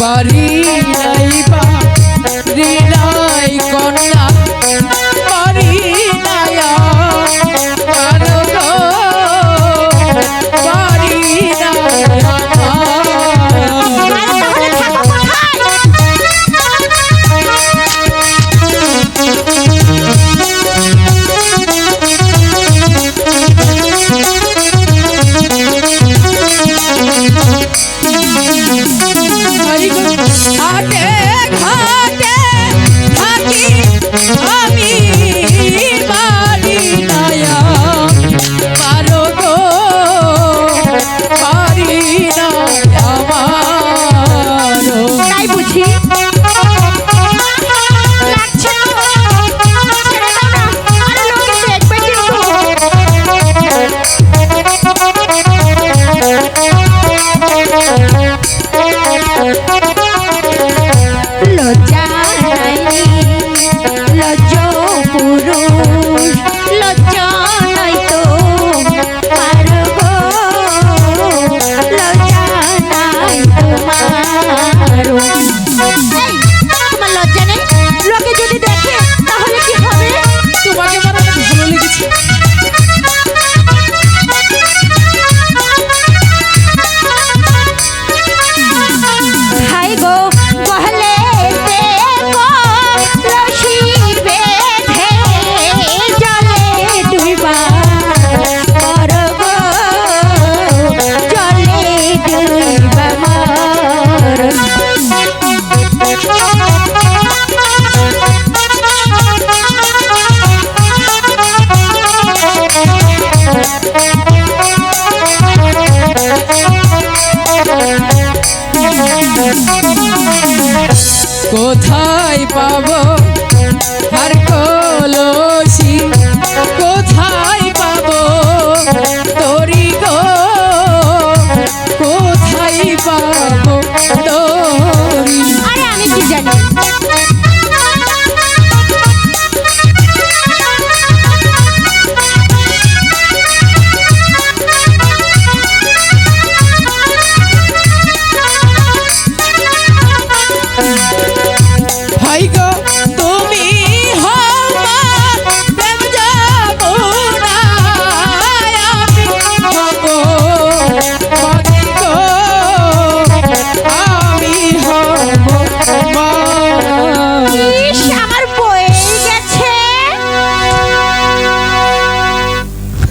বাড়ি নাই বা রিলাই কন্যা কোথায় পাবো? আর কোথায়